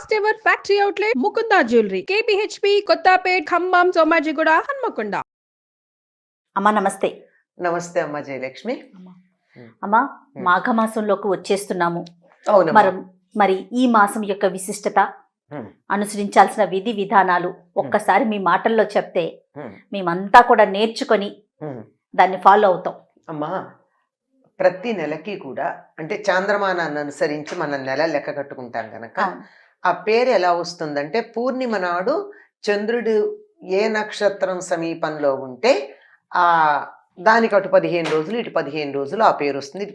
Last ever factory outlet Mukunda jewellery KPHB Kothapet Khammam Somajiguda Hanamkonda అమ్మా నమస్తే. నమస్తే అమ్మ జయలక్ష్మి. అమ్మా. మాఘమాసంలోకి వచ్చేస్తున్నాము. అవును మరి మరి ఈ మాసం యొక్క విశిష్టత. అనుసరించాల్సిన విధి విధానాలు ఒక్కసారి మీ మాటల్లో చెప్తే మేమంతా కూడా నేర్చుకొని దాన్ని ఫాలో అవుతాం. అమ్మా ప్రతి నెలకి కూడా అంటే చాంద్రమానాన్ని అనుసరించి మనం నెల లెక్క కట్టుకుంటాం గనక ఆ పేరు ఎలా వస్తుందంటే పూర్ణిమ నాడు చంద్రుడు ఏ నక్షత్రం సమీపంలో ఉంటే ఆ దానికి అటు పదిహేను రోజులు ఇటు పదిహేను రోజులు ఆ పేరు వస్తుంది.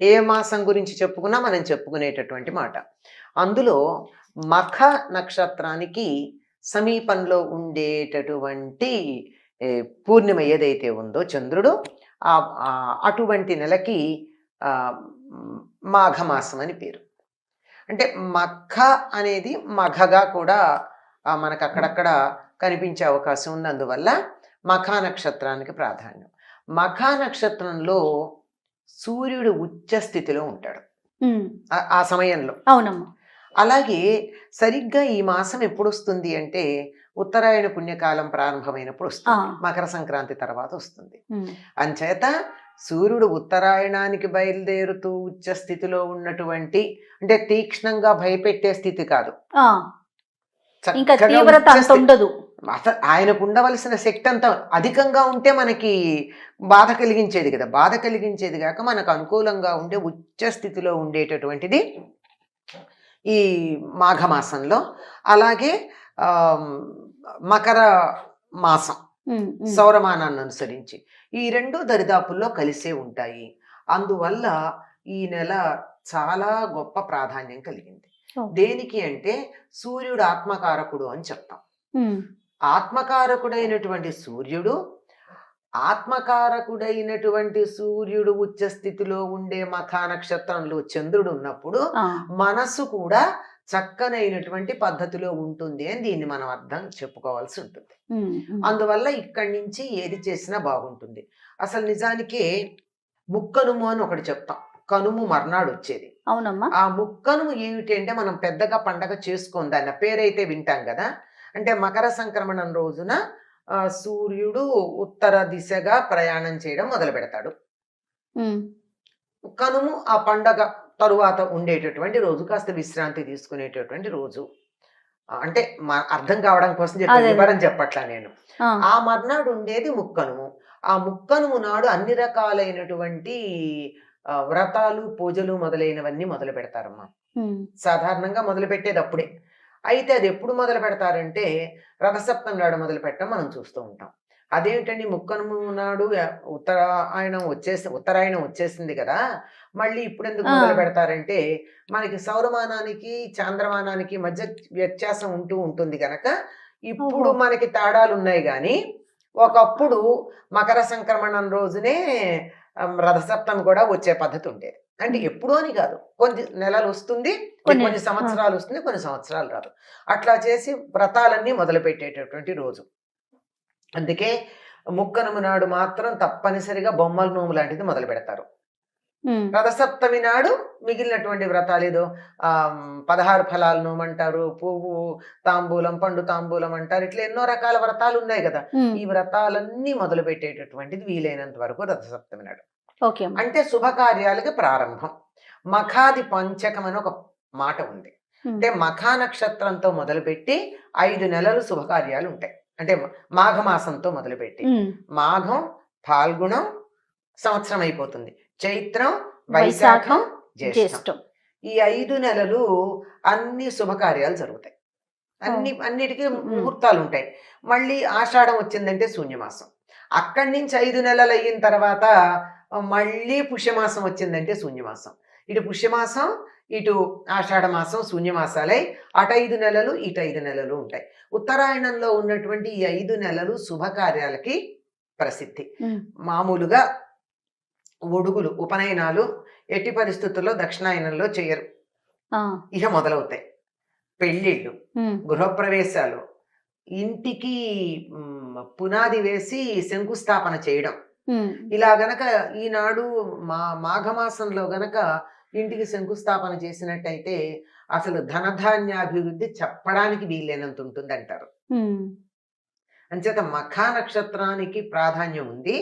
ఏ మాసం గురించి చెప్పుకున్నా మనం చెప్పుకునేటటువంటి మాట. అందులో మఖ నక్షత్రానికి సమీపంలో ఉండేటటువంటి పూర్ణిమ ఏదైతే ఉందో చంద్రుడు అటువంటి నెలకి మాఘమాసం అని పేరు. అంటే మఖ అనేది మఘగా కూడా మనకు అక్కడక్కడ కనిపించే అవకాశం ఉంది అందువల్ల మఖా నక్షత్రానికి ప్రాధాన్యం. మఖా నక్షత్రంలో సూర్యుడు ఉచ్చ స్థితిలో ఉంటాడు. ఆ- సమయంలో. అవునమ్మా. అలాగే సరిగ్గా ఈ మాసం ఎప్పుడు వస్తుంది అంటే ఉత్తరాయణ పుణ్యకాలం ప్రారంభమైనప్పుడు వస్తుంది. మకర సంక్రాంతి తర్వాత వస్తుంది. అంచేత సూర్యుడు ఉత్తరాయణానికి బయలుదేరుతూ ఉచ్చ స్థితిలో ఉన్నటువంటి అంటే తీక్ష్ణంగా భయపెట్టే స్థితి కాదు. ఇంకా తీవ్రత అంత. ఉండదు అసలు ఆయనకు ఉండవలసిన శక్తి అంతా అధికంగా ఉంటే మనకి బాధ కలిగించేది కదా. బాధ కలిగించేది కాక మనకు అనుకూలంగా ఉండే ఉచ్చ స్థితిలో ఉండేటటువంటిది ఈ మాఘమాసంలో. అలాగే మకర మాసం సౌరమానాన్ని అనుసరించి. ఈ రెండు దరిదాపుల్లో కలిసే ఉంటాయి. అందువల్ల ఈ నెల చాలా గొప్ప ప్రాధాన్యం కలిగింది. దేనికి అంటే సూర్యుడు ఆత్మకారకుడు అని చెప్తాం. ఆత్మకారకుడైనటువంటి సూర్యుడు ఆత్మకారకుడైనటువంటి సూర్యుడు ఉచ్చ స్థితిలో ఉండే మఖా నక్షత్రంలో చంద్రుడు ఉన్నప్పుడు మనసు కూడా చక్కనైనటువంటి పద్ధతిలో ఉంటుంది అని దీన్ని మనం అర్థం చెప్పుకోవాల్సి ఉంటుంది. అందువల్ల ఇక్కడి నుంచి ఏది చేసినా బాగుంటుంది. అసలు నిజానికి ముక్కనుము అని ఒకటి చెప్తాం. కనుము మర్నాడు వచ్చేది. అవునమ్మా. ఆ ముక్కనుము ఏమిటి అంటే మనం పెద్దగా పండగ చేసుకోం దాన్ని ఆ పేరైతే వింటాం కదా. అంటే మకర సంక్రమణం రోజున సూర్యుడు ఉత్తర దిశగా ప్రయాణం చేయడం మొదలు పెడతాడు కనుము ఆ పండగ తరువాత ఉండేటటువంటి రోజు కాస్త విశ్రాంతి తీసుకునేటటువంటి రోజు. అంటే అర్థం కావడం కోసం చెప్పి చెప్పట్లా నేను. ఆ, మర్నాడు ఉండేది ముక్కనుము. ఆ ముక్కనుము నాడు అన్ని రకాలైనటువంటి వ్రతాలు పూజలు మొదలైనవన్నీ మొదలు పెడతారమ్మా. సాధారణంగా మొదలు పెట్టేది అప్పుడే. అయితే అది ఎప్పుడు మొదలు పెడతారంటే రథసప్తమి నాడు మొదలు పెట్టడం మనం చూస్తూ ఉంటాం. అదేమిటండి ముక్కనుము నాడు ఆ, ఉత్తరాయణం వచ్చేసి ఉత్తరాయణం వచ్చేసింది కదా! మళ్ళీ ఇప్పుడు ఎందుకు. మొదలు పెడతారంటే మనకి సౌరమానానికి చాంద్రమానానికి మధ్య వ్యత్యాసం ఉంటూ ఉంటుంది గనక ఇప్పుడు. మనకి తేడాలు ఉన్నాయి కానీ ఒకప్పుడు మకర సంక్రమణం రోజునే రథసప్తమి కూడా వచ్చే పద్ధతి ఉండేది అంటే ఎప్పుడూ అని కాదు. కొన్ని నెలలు వస్తుంది కొన్ని- కొన్ని సంవత్సరాలు వస్తుంది కొన్ని సంవత్సరాలు రాదు. అట్లా చేసి వ్రతాలన్నీ మొదలు పెట్టేటటువంటి రోజు. అందుకే ముక్కనుము నాడు మాత్రం తప్పనిసరిగా బొమ్మల నోము లాంటిది మొదలు పెడతారు. రథసప్తమి నాడు మిగిలినటువంటి వ్రతాలు ఏదో ఆ, పదహారు ఫలాలు నోమంటారు పువ్వు తాంబూలం పండు తాంబూలం అంటారు ఇట్లా ఎన్నో రకాల వ్రతాలు ఉన్నాయి కదా. ఈ వ్రతాలన్నీ మొదలు పెట్టేటటువంటిది వీలైనంత వరకు రథసప్తమి నాడు. అంటే శుభకార్యాలకి ప్రారంభం. మఖాది పంచకం అని ఒక మాట ఉంది. అంటే మఖా నక్షత్రంతో మొదలుపెట్టి ఐదు నెలలు శుభకార్యాలు ఉంటాయి. అంటే మాఘమాసంతో మొదలుపెట్టి మాఘం ఫాల్గుణం సంవత్సరం అయిపోతుంది. చైత్రం వైశాఖం, జ్యేష్టం. ఈ ఐదు నెలలు అన్ని శుభకార్యాలు జరుగుతాయి. అన్ని అన్నిటికీ ముహూర్తాలు ఉంటాయి మళ్ళీ ఆషాఢం వచ్చిందంటే శూన్యమాసం. అక్కడి నుంచి ఐదు నెలలు అయిన తర్వాత మళ్ళీ పుష్యమాసం వచ్చిందంటే శూన్యమాసం. ఇటు పుష్యమాసం ఇటు ఆషాఢ మాసం శూన్యమాసాలై అటు ఐదు నెలలు ఇటు ఐదు నెలలు ఉంటాయి. ఉత్తరాయణంలో ఉన్నటువంటి ఈ ఐదు నెలలు శుభకార్యాలకి ప్రసిద్ధి. మామూలుగా ఒడుగులు ఉపనయనాలు ఎట్టి పరిస్థితుల్లో దక్షిణాయనంలో చేయరు. ఇక మొదలవుతాయి. పెళ్ళిళ్ళు గృహప్రవేశాలు ఇంటికి పునాది వేసి శంకుస్థాపన చేయడం. ఇలా గనక ఈనాడు మా మాఘమాసంలో గనక ఇంటికి శంకుస్థాపన చేసినట్టయితే అసలు ధనధాన్యాభివృద్ధి చెప్పడానికి వీలైనంత ఉంటుంది అంటారు అంచేత మఖ నక్షత్రానికి ప్రాధాన్యం ఉంది.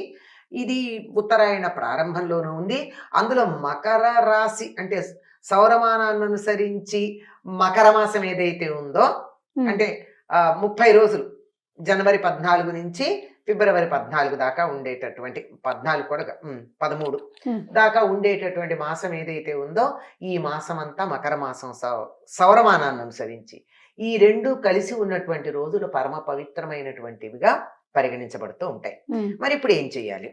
ఇది ఉత్తరాయణ ప్రారంభంలోనూ ఉంది. అందులో మకర రాశి అంటే సౌరమానాన్ని అనుసరించి మకర మాసం ఏదైతే ఉందో అంటే ముప్పై రోజులు. జనవరి పద్నాలుగు నుంచి ఫిబ్రవరి పద్నాలుగు దాకా ఉండేటటువంటి పద్నాలుగు కూడా పదమూడు. దాకా ఉండేటటువంటి మాసం ఏదైతే ఉందో ఈ మాసం అంతా మకర మాసం సౌరమానాన్ని అనుసరించి ఈ రెండు కలిసి ఉన్నటువంటి రోజులు పరమ పవిత్రమైనటువంటివిగా పరిగణించబడుతూ ఉంటాయి. మరి ఇప్పుడు ఏం చెయ్యాలి?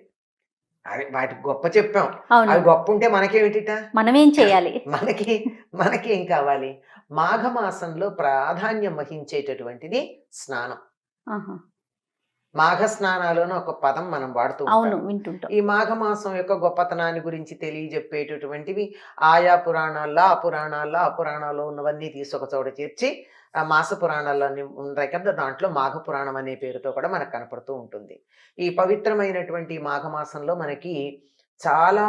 అవి వాటికి గొప్ప చెప్పాం. అవి గొప్ప ఉంటే మనకేమిటిట? మనమేం చేయాలి మనకి మనకి ఏం కావాలి? మాఘమాసంలో ప్రాధాన్యం వహించేటటువంటిది స్నానం. మాఘ స్నానాలను ఒక పదం మనం వాడుతూ అవును ఉంటాం వింటుంటాం. ఈ మాఘమాసం యొక్క గొప్పతనాన్ని గురించి తెలియజెప్పేటటువంటివి ఆయా పురాణాల్లో ఆ పురాణాల్లో ఆ పురాణాల్లో ఉన్నవన్నీ తీసి ఒక చోట చేర్చి ఆ మాస పురాణాల్లో అన్ని ఉన్నాయి కదా దాంట్లో మాఘ పురాణం అనే పేరుతో కూడా మనకు కనపడుతూ ఉంటుంది. ఈ పవిత్రమైనటువంటి మాఘమాసంలో మనకి చాలా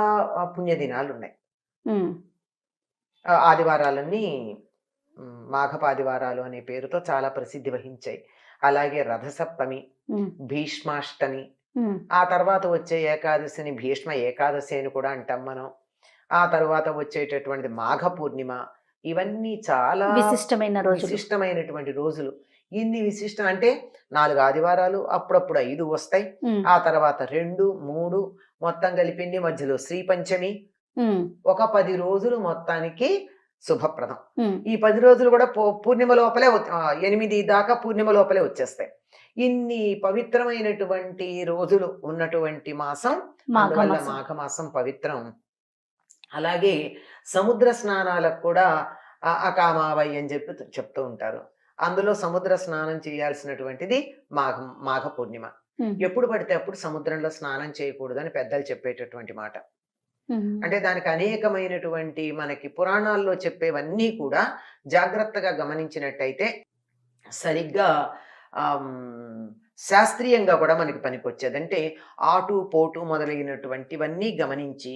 పుణ్యదినాలు ఉన్నాయి. ఆదివారాలన్నీ మాఘపాదివారాలు అనే పేరుతో చాలా ప్రసిద్ధి వహించాయి. అలాగే రథసప్తమి భీష్మాష్టమి ఆ తర్వాత వచ్చే ఏకాదశిని భీష్మ ఏకాదశి అని కూడా అంటాం మనం. ఆ తర్వాత వచ్చేటటువంటిది మాఘ పూర్ణిమ ఇవన్నీ చాలా విశిష్టమైన రోజులు. విశిష్టమైనటువంటి రోజులు. ఇన్ని విశిష్టం అంటే నాలుగు ఆదివారాలు అప్పుడప్పుడు ఐదు వస్తాయి. ఆ తర్వాత రెండు మూడు మొత్తం కలిపింది మధ్యలో? శ్రీ పంచమి ఒక పది రోజులు మొత్తానికి శుభప్రదం. ఈ పది రోజులు కూడా పూర్ణిమ లోపలే ఎనిమిది దాకా పూర్ణిమ లోపలే వచ్చేస్తాయి. ఇన్ని పవిత్రమైనటువంటి రోజులు ఉన్నటువంటి మాసం అందువల్ల మాఘమాసం. పవిత్రం. అలాగే సముద్ర స్నానాలకు కూడా అకామావై అని చెప్పి చెప్తూ ఉంటారు. అందులో సముద్ర స్నానం చేయాల్సినటువంటిది మాఘ మాఘ పూర్ణిమ. ఎప్పుడు పడితే అప్పుడు సముద్రంలో స్నానం చేయకూడదని పెద్దలు చెప్పేటటువంటి మాట. అంటే దానికి అనేకమైనటువంటి మనకి పురాణాల్లో చెప్పేవన్నీ కూడా జాగ్రత్తగా గమనించినట్టయితే సరిగ్గా శాస్త్రీయంగా కూడా మనకి పనికొచ్చేది. అంటే ఆటు పోటు మొదలైనటువంటివన్నీ గమనించి.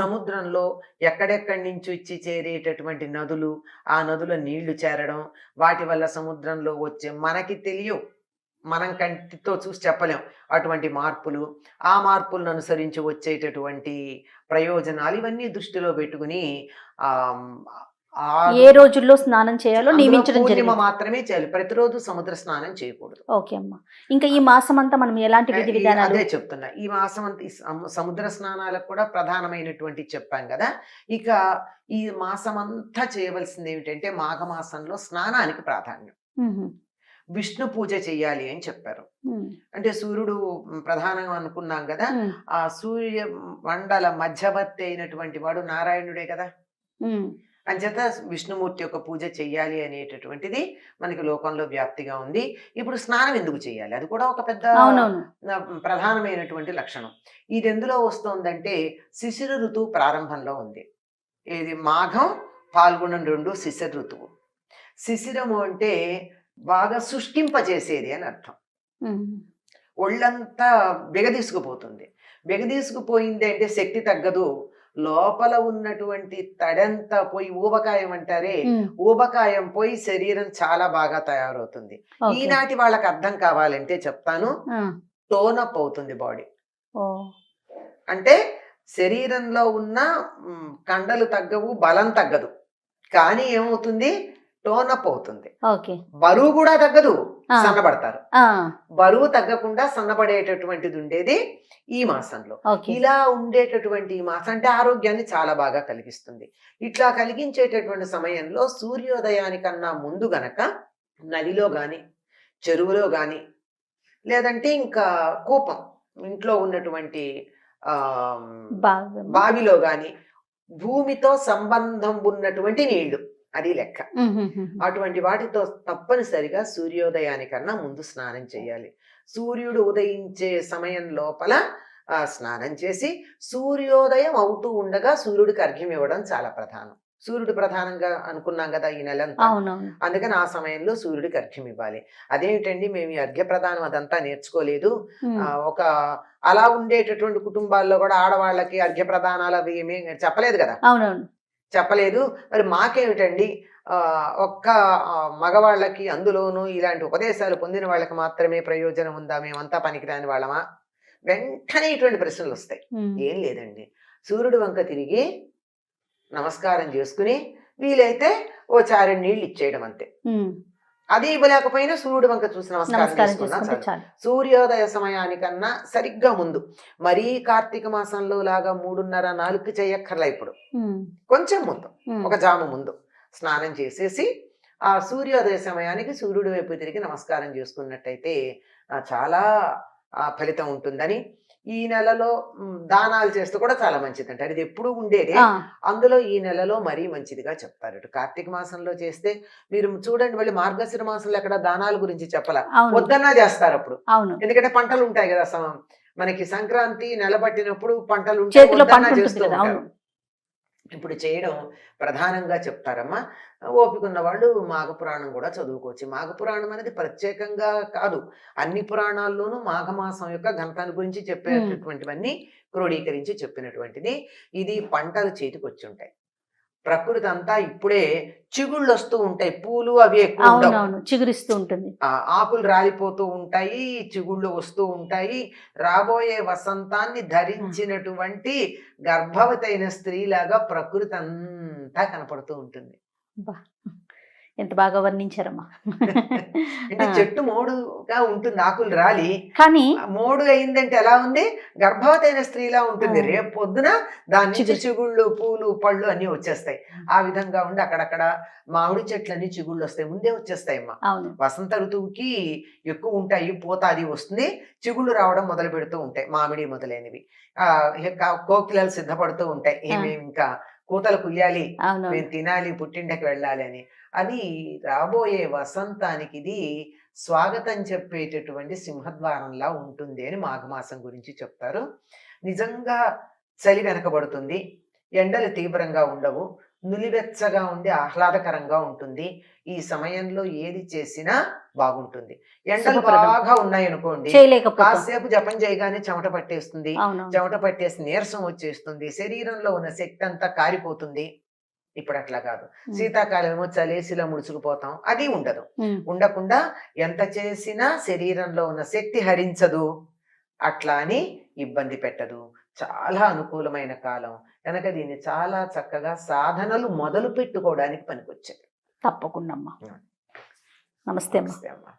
సముద్రంలో ఎక్కడెక్కడి నుంచి వచ్చి చేరేటటువంటి నదులు ఆ నదుల నీళ్ళు చేరడం వాటి వల్ల సముద్రంలో వచ్చే మనకి తెలియవు. మనం కంటితో చూసి చెప్పలేం. అటువంటి మార్పులు ఆ మార్పులను అనుసరించి వచ్చేటటువంటి ప్రయోజనాలు ఇవన్నీ దృష్టిలో పెట్టుకుని ఏ రోజుల్లో స్నానం చేయాలో నియమించడం జరిగింది. మాత్రమే చేయాలి. ప్రతిరోజు సముద్ర స్నానం చేయకూడదు. ఓకే అమ్మా. ఇంకా ఈ మాసం అంతా మనం ఎలాంటి విధి విధానాలు? అదే చెప్తున్నా. ఈ మాసం అంత- సముద్ర స్నానాలకు కూడా ప్రధానమైనటువంటి చెప్పాం కదా. ఇక ఈ మాసం అంతా చేయవలసింది ఏమిటంటే మాఘమాసంలో స్నానానికి ప్రాధాన్యం. విష్ణు పూజ చెయ్యాలి అని చెప్పారు. అంటే సూర్యుడు ప్రధానంగా అనుకున్నాం కదా ఆ సూర్య మండల మధ్యవర్తి అయినటువంటి వాడు నారాయణుడే కదా. అంచేత విష్ణుమూర్తి యొక్క పూజ చెయ్యాలి అనేటటువంటిది మనకి లోకంలో వ్యాప్తిగా ఉంది. ఇప్పుడు స్నానం ఎందుకు చేయాలి అది కూడా ఒక పెద్ద ప్రధానమైనటువంటి లక్షణం. ఇది ఎందులో వస్తుందంటే శిశిర ఋతువు ప్రారంభంలో ఉంది. ఇది మాఘం పాల్గొనం రెండు శిశిర ఋతువు. శిశిరము అంటే బాగా శుష్కింపజేసేది అని అర్థం. ఒళ్ళంతా బెగదీసుకుపోతుంది. బెగదీసుకుపోయింది అంటే శక్తి తగ్గదు. లోపల ఉన్నటువంటి తడంతా పోయి ఊబకాయం అంటారే ఊబకాయం పోయి శరీరం చాలా బాగా తయారవుతుంది. ఈనాటి వాళ్ళకి అర్థం కావాలంటే చెప్తాను. టోనప్ అవుతుంది బాడీ. అంటే శరీరంలో ఉన్న కండలు తగ్గవు బలం తగ్గదు. కానీ ఏమవుతుంది? టోనప్ అవుతుంది. ఓకే. బరువు కూడా తగ్గదు. సన్నబడతారు. బరువు తగ్గకుండా సన్నబడేటటువంటిది ఉండేది ఈ మాసంలో. ఇలా ఉండేటటువంటి ఈ మాసం అంటే ఆరోగ్యాన్ని చాలా బాగా కలిగిస్తుంది. ఇట్లా కలిగించేటటువంటి సమయంలో సూర్యోదయానికన్నా ముందు గనక నదిలో గాని చెరువులో గాని లేదంటే ఇంకా కూపం ఇంట్లో ఉన్నటువంటి బావిలో గాని భూమితో సంబంధం ఉన్నటువంటి నీళ్ళు. అది లెక్క. అటువంటి వాటితో తప్పనిసరిగా సూర్యోదయానికన్నా ముందు స్నానం చేయాలి. సూర్యుడు ఉదయించే సమయం లోపల ఆ, స్నానం చేసి సూర్యోదయం అవుతూ ఉండగా సూర్యుడికి అర్ఘ్యం ఇవ్వడం చాలా ప్రధానం. సూర్యుడు ప్రధానంగా అనుకున్నాం కదా ఈ నెలంతా. అవునవును. అందుకని ఆ సమయంలో సూర్యుడికి అర్ఘ్యం ఇవ్వాలి. అదేమిటండి మేము ఈ అర్ఘ్య ప్రధానం అదంతా నేర్చుకోలేదు. ఒక అలా ఉండేటటువంటి కుటుంబాల్లో కూడా ఆడవాళ్ళకి అర్ఘ్య ప్రధానాలు అవి ఏమీ చెప్పలేదు కదా. చెప్పలేదు. మరి మాకేమిటండి? ఒక్క మగవాళ్ళకి అందులోనూ ఇలాంటి ఉపదేశాలు పొందిన వాళ్ళకి మాత్రమే ప్రయోజనం ఉందా? మేమంతా పనికిరాని వాళ్ళమా? వెంటనే ఇటువంటి ప్రశ్నలు వస్తాయి. ఏం లేదండి. సూర్యుడు వంక తిరిగి నమస్కారం చేసుకుని వీలైతే ఓ చారెడు నీళ్ళు ఇచ్చేయడం అంతే. అది ఇవ్వలేకపోయినా సూర్యుడు వంక చూసి నమస్కారం చేసుకున్నా సూర్యోదయ సమయానికన్నా సరిగ్గా ముందు. మరీ కార్తీక మాసంలో లాగా మూడున్నర నాలుగు చేయక్కర్లా ఇప్పుడు. కొంచెం ముందు. ఒక జాము ముందు. స్నానం చేసేసి ఆ సూర్యోదయ సమయానికి సూర్యుడి వైపు తిరిగి నమస్కారం చేసుకున్నట్టయితే చాలా ఫలితం ఉంటుందని ఈ నెలలో దానాలు చేస్తే కూడా చాలా మంచిది అంటారు ఇది ఎప్పుడు ఉండేదే. అందులో ఈ నెలలో మరీ మంచిదిగా చెప్తారు కార్తీక మాసంలో చేస్తే మీరు చూడండి మళ్ళీ మార్గశిర మాసంలో ఎక్కడ దానాల గురించి చెప్పాల. వద్దన్నా చేస్తారు అప్పుడు. ఎందుకంటే పంటలు ఉంటాయి కదా మనకి సంక్రాంతి నిలబట్టినప్పుడు పంటలు ఉంటే చేతిలో వద్దన్నా పంట ఉంటుంది చేస్తూ ఉంటారు. ఇప్పుడు చేయడం ప్రధానంగా చెప్తారమ్మా. ఓపిక ఉన్న వాళ్ళు మాఘపురాణం కూడా చదువుకోవచ్చు. మాఘపురాణం అనేది ప్రత్యేకంగా కాదు. అన్ని పురాణాల్లోనూ మాఘమాసం యొక్క ఘనతాన్ని గురించి చెప్పేటటువంటివన్నీ క్రోడీకరించి చెప్పినటువంటిది. ఇది పంటలు చేతికి వచ్చి ఉంటాయి ప్రకృతి అంతా ఇప్పుడే చిగుళ్ళు వస్తూ ఉంటాయి. పూలు అవి ఎక్కువ చిగురిస్తూ ఉంటుంది. ఆకులు రాలిపోతూ ఉంటాయి చిగుళ్ళు వస్తూ ఉంటాయి. రాబోయే వసంతాన్ని ధరించినటువంటి గర్భవతి అయిన స్త్రీలాగా ప్రకృతి అంతా కనపడుతూ ఉంటుంది. ఎంత బాగా వర్ణించారమ్మా. చెట్టు మోడుగా ఉంటుంది ఆకులు రాలి. కానీ మోడు అయిందంటే ఎలా ఉంది? గర్భవతి అయిన స్త్రీలా ఉంటుంది. రేపు పొద్దున దాని. చిగుళ్ళు పూలు పళ్ళు అన్ని వచ్చేస్తాయి. ఆ విధంగా ఉండి అక్కడక్కడ మామిడి చెట్లన్నీ చిగుళ్ళు వస్తాయి. ముందే వచ్చేస్తాయి అమ్మా వసంత ఋతువుకి ఎక్కువ ఉంటాయి పూత అది వస్తుంది. చిగుళ్ళు రావడం మొదలు పెడుతూ ఉంటాయి మామిడి మొదలైనవి. ఆ కోకిలలు సిద్ధపడుతూ ఉంటాయి. ఏ ఆ. మేము ఇంకా కూతలు కుయ్యాలి మేము తినాలి పుట్టింటికి వెళ్ళాలి అని అది రాబోయే వసంతానికి ఇది స్వాగతం చెప్పేటటువంటి సింహద్వారంలా ఉంటుంది అని మాఘమాసం గురించి చెప్తారు. నిజంగా చలి వెనకబడుతుంది. ఎండలు తీవ్రంగా ఉండవు. నులివెచ్చగా ఉండి ఆహ్లాదకరంగా ఉంటుంది. ఈ సమయంలో ఏది చేసినా బాగుంటుంది. ఎండలు. బాగా ఉన్నాయనుకోండి చేయలేకపోతాం. కాసేపు జపం చేయగానే చెమట పట్టేస్తుంది. చెమట పట్టేసి నీరసం వచ్చేస్తుంది. శరీరంలో ఉన్న శక్తి అంతా కారిపోతుంది. ఇప్పుడు అట్లా కాదు. ఉమ్. శీతాకాలం ఏమో చలేసిలో ముడుచుకుపోతాం. అది ఉండదు. ఉండకుండా ఎంత చేసినా శరీరంలో ఉన్న శక్తి హరించదు. అట్లా అని ఇబ్బంది పెట్టదు. చాలా అనుకూలమైన కాలం. కనుక దీన్ని చాలా చక్కగా సాధనలు మొదలు పెట్టుకోవడానికి పనికొచ్చాయి. తప్పకుండా అమ్మా. నమస్తే నమస్తే అమ్మా.